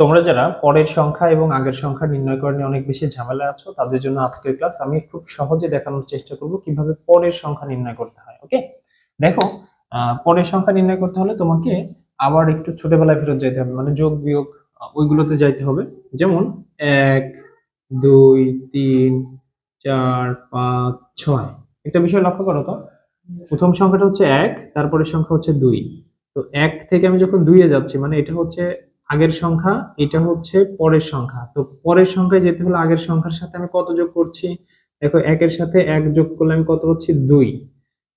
তোমরা যারা পরের সংখ্যা এবং আগের সংখ্যা নির্ণয় করে নিয়ে অনেক বেশি ঝামেলা আছো, তাদের জন্য আজকের ক্লাস আমি খুব সহজে দেখানোর চেষ্টা করব কীভাবে পরের সংখ্যা নির্ণয় করতে হয় ওকে দেখো পরের সংখ্যা নির্ণয় করতে হলে তোমাকে আবার একটু ছোটবেলায় ফেরত যাইতে হবে মানে যোগ বিয়োগ ওইগুলোতে যাইতে হবে। যেমন এক, দুই, তিন, চার, পাঁচ, ছয়। একটা বিষয় লক্ষ্য করো তো। প্রথম সংখ্যাটা হচ্ছে এক, তারপরের সংখ্যা হচ্ছে দুই। তো এক থেকে আমি যখন দুইয়ে যাচ্ছি মানে এটা হচ্ছে আগের সংখ্যা, এটা হচ্ছে পরের সংখ্যা। তো পরের সংখ্যায় যেতে হলে আগের সংখ্যার সাথে আমি কত যোগ করছি? দেখো, একের সাথে এক যোগ করলে আমি কত পাচ্ছি? দুই।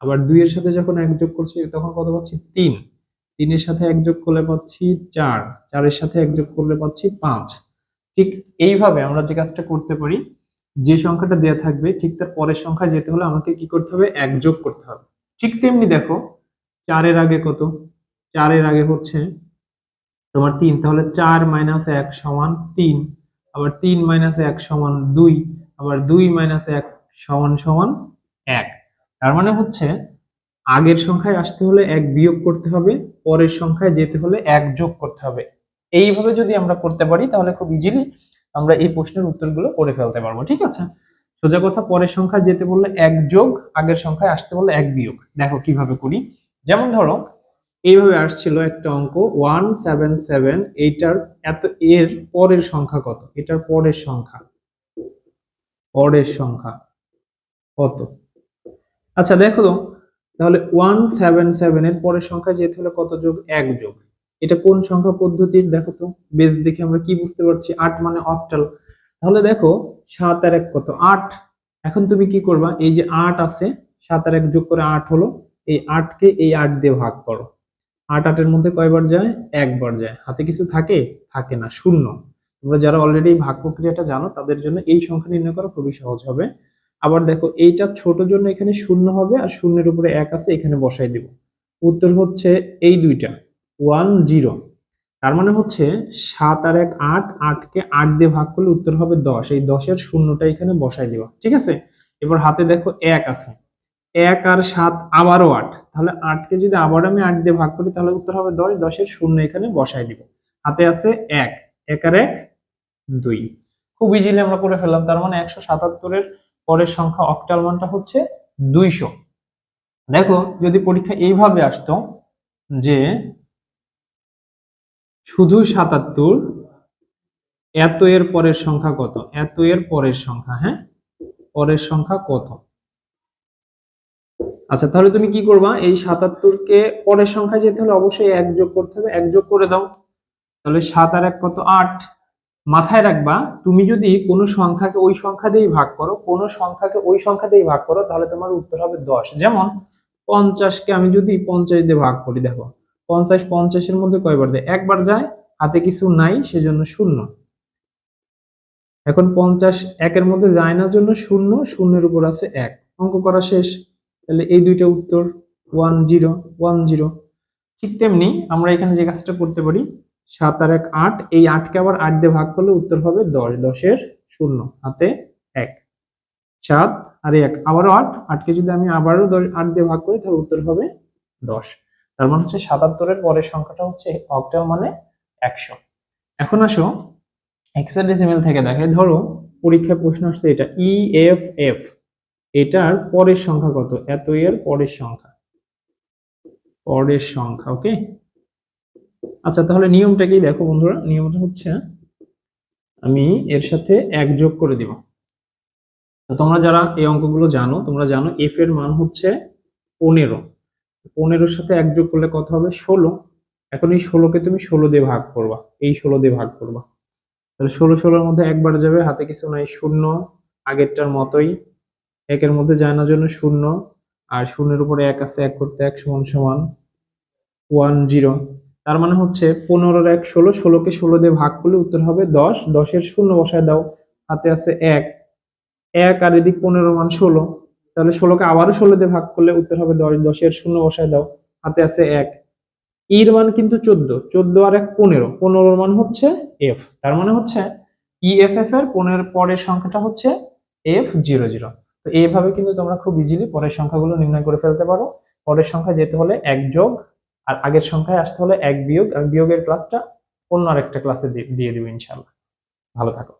আবার দুইয়ের সাথে যখন এক যোগ করছি, তখন কত পাচ্ছি? তিন। তিনের সাথে এক যোগ করলে পাচ্ছি চার। চারের সাথে এক যোগ করলে পাচ্ছি পাঁচ। ঠিক এইভাবে আমরা যে কাজটা করতে পারি, যে সংখ্যাটা দেওয়া থাকবে, ঠিক তার পরের সংখ্যা যেতে হলে আমাকে কি করতে হবে? এক যোগ করতে হবে। ঠিক তেমনি দেখো, চারের আগে কত? চারের আগে হচ্ছে তোমার তিন, তাহলে চার মাইনাস এক সমান তিন, আবার তিন মাইনাস এক সমান দুই, আবার দুই মাইনাস এক সমান সমান এক। তার মানে হচ্ছে আগের সংখ্যায় আসতে হলে এক বিয়োগ করতে হবে, পরের সংখ্যায় যেতে হলে এক যোগ করতে হবে। এইভাবে যদি আমরা করতে পারি, তাহলে খুব ইজিলি আমরা এই প্রশ্নের উত্তরগুলো করে ফেলতে পারব, ঠিক আছে? সোজা কথা, পরের সংখ্যায় যেতে বললে এক যোগ, আগের সংখ্যায় আসতে বললে এক বিয়োগ। দেখো কীভাবে করি। যেমন ধরো এইভাবে আসছিল একটা অঙ্ক ওয়ান সেভেন সেভেন এইটার এত, এর পরের সংখ্যা কত? এটার পরের সংখ্যা। পরের সংখ্যা কত? আচ্ছা দেখো তো, তাহলে ওয়ান সেভেন সেভেন এর পরের সংখ্যা যেতে হলে কত যোগ? এক যোগ। এটা কোন সংখ্যা পদ্ধতির? দেখো তো বেশ দেখে আমরা কি বুঝতে পারছি? আট মানে অক্টাল তাহলে দেখো, সাত আর এক কত? আট। এখন তুমি কি করবা? এই যে আট আছে, সাত আর এক যোগ করে আট হলো, এই আটকে এই আট দিয়ে ভাগ করো। আট আটের মধ্যে কয়বার যায়? একবার যায়। হাতে কিছু থাকে? থাকে না। শূন্য। তোমরা যারা অলরেডি ভাগ প্রক্রিয়াটা জানো, তাদের জন্য এই সংখ্যা নির্ণয় করা খুবই সহজ হবে। আবার দেখো, এইটা ছোট জন্য এখানে শূন্য হবে আর শূন্যের উপরে এক আছে, এখানে বসাই দিব। উত্তর হচ্ছে এই দুইটা। One, zero. তার মানে হচ্ছে সাত আর এক, আট, আটকে আট দিয়ে ভাগ করলে উত্তর হবে দশ। এই দশের শূন্যটা এখানে বসাই দিব। ঠিক আছে? এবার হাতে দেখো এক আছে। এক আর সাত আবারও আট। তাহলে আটকে যদি আবার আমি আট দিয়ে ভাগ করি, তাহলে উত্তর হবে দশ, দশের শূন্য এখানে বসাই দিব। হাতে আছে এক এক আর এক দুই। খুব ইজিলি আমরা করে ফেললাম, তার মানে একশো সাতাত্তরের পরের সংখ্যা অক্টাল মানটা হচ্ছে দুইশো। দেখো, যদি পরীক্ষা এইভাবে আসতো যে শুধু সাতাত্তর, এত এর পরের সংখ্যা কত? এত এর পরের সংখ্যা হ্যাঁ? পরের সংখ্যা কত? আচ্ছা তাহলে তুমি কি করবা? এই সাতাত্তরকে পরের সংখ্যায় যেতে হলে অবশ্যই এক যোগ করতে হবে। এক যোগ করে দাও। তাহলে সাত আর এক কত? আট। মাথায় রাখবা, তুমি যদি কোনো সংখ্যাকে ওই সংখ্যা দিয়েই ভাগ করো, কোনো সংখ্যাকে ওই সংখ্যা দিয়েই ভাগ করো, তাহলে তোমার উত্তর হবে দশ। যেমন পঞ্চাশকে আমি যদি পঞ্চাশ দিয়ে ভাগ করি, দেখো, পঞ্চাশ পঞ্চাশের মধ্যে কয়বার দেয়? একবার যায়, হাতে কিছু নাই, সেজন্য শূন্য। এখন পঞ্চাশ একের মধ্যে যায় না, জন্য শূন্য, শূন্যের উপর আছে এক। অঙ্ক করা শেষ। তাহলে এই দুইটা উত্তর ওয়ান জিরো ওয়ান জিরো ঠিক তেমনি আমরা এখানে যে কাজটা করতে পারি, সাত আর এক আট, এই আটকে আবার আট দিয়ে ভাগ করলে উত্তর হবে দশ, দশের শূন্য, হাতে এক। সাত আর এক, আবারও আট, আটকে যদি আমি আবারও দশ, আট দিয়ে ভাগ করি, তাহলে উত্তর হবে দশ। তার মানে হচ্ছে সাতাত্তরের পরের সংখ্যাটা হচ্ছে অক্টাল মানে একশো। এখন আসো হেক্সাডেসিমেল থেকে দেখে। ধরো, পরীক্ষায় প্রশ্ন আসছে এটা ই এফ এফ এটার পরের সংখ্যা কত? এত এর পরের সংখ্যা। পরের সংখ্যা, ওকে? আচ্ছা তাহলে নিয়মটা কি দেখো বন্ধুরা। নিয়মটা হচ্ছে আমি এর সাথে এক যোগ করে দিব। তোমরা যারা এই অঙ্কগুলো জানো, তোমরা জানো এফ এর মান হচ্ছে পনেরো। পনেরোর সাথে এক যোগ করলে কত হবে? ষোলো। এখন এই ষোলোকে তুমি ষোলো দিয়ে ভাগ করবা। এই ষোলো দিয়ে ভাগ করবা। তাহলে ষোলো ষোলোর মধ্যে একবার যাবে। হাতে কিছু নাই, শূন্য। আগেরটার মতোই একের মধ্যে না জন্য শূন্য, আর শূন্যের উপরে এক আছে, এক করতে এক সমান সমান ওয়ান জিরো তার মানে হচ্ছে পনেরোর এক ষোলো, ষোলোকে ষোলো দিয়ে ভাগ করলে উত্তর হবে দশ। দশের শূন্য বসায় দাও, হাতে আছে এক। এক আর এদিক পনেরো মান ষোলো। তাহলে ষোলোকে আবারও ষোলো দিয়ে ভাগ করলে উত্তর হবে দশ। দশের শূন্য বসায় দাও, হাতে আছে এক। ইর মান কিন্তু চোদ্দ। চোদ্দ আর এক পনেরো। পনেরোর মান হচ্ছে এফ তার মানে হচ্ছে ই এফ এফ এর পনেরো পরের সংখ্যাটা হচ্ছে এফ জিরো জিরো তো এইভাবে কিন্তু তোমরা খুব ইজিলি পরের সংখ্যাগুলো নির্ণয় করে ফেলতে পারো। পরের সংখ্যা যেতে হলে এক যোগ, আর আগের সংখ্যায় আসতে হলে এক বিয়োগ, আর বিয়োগের ক্লাসটা অন্য আরেকটা ক্লাসে দিয়ে দেবো ইনশাল্লাহ ভালো থাকো।